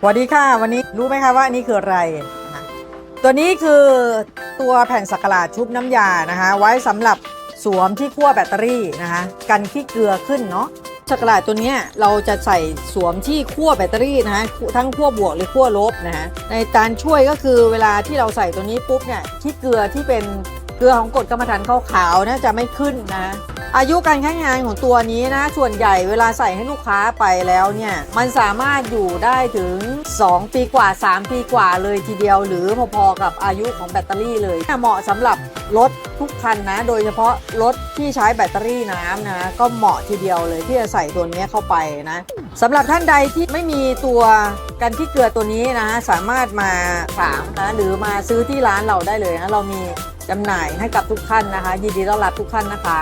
สวัสดีค่ะ วันนี้รู้ไหมคะว่าอันนี่คืออะไร ตัวนี้คือตัวแผ่นสักหลาดชุบน้ำยานะคะ ไว้สำหรับสวมที่ขั้วแบตเตอรี่นะคะกันขี้เกลือขึ้นเนาะสักหลาดตัวนี้เราจะใส่สวมที่ขั้วแบตเตอรี่นะคะทั้งขั้วบวกหรือขั้วลบนะคะในการช่วยก็คือเวลาที่เราใส่ตัวนี้ปุ๊บเนี่ยขี้เกลือที่เป็นเกลือของกรดกรรมฐานขาวๆนะจะไม่ขึ้นนะ อายุการใช้งานของตัวนี้นะ ส่วนใหญ่เวลาใส่ให้ลูกค้าไปแล้วเนี่ย มันสามารถอยู่ได้ถึง 2 ปีกว่า 3 ปีกว่าเลยทีเดียว หรือพอๆกับอายุของแบตเตอรี่เลย เหมาะสำหรับรถทุกคันนะ โดยเฉพาะรถที่ใช้แบตเตอรี่น้ำนะ ก็เหมาะทีเดียวเลยที่จะใส่ตัวนี้เข้าไปนะสำหรับท่านใดที่ไม่มีตัวกันที่เกลือตัวนี้นะ สามารถมาถามนะหรือมาซื้อที่ร้านเราได้เลยนะเรามีจำหน่ายให้กับทุกท่านนะคะ ยินดีต้อนรับทุกท่านนะคะ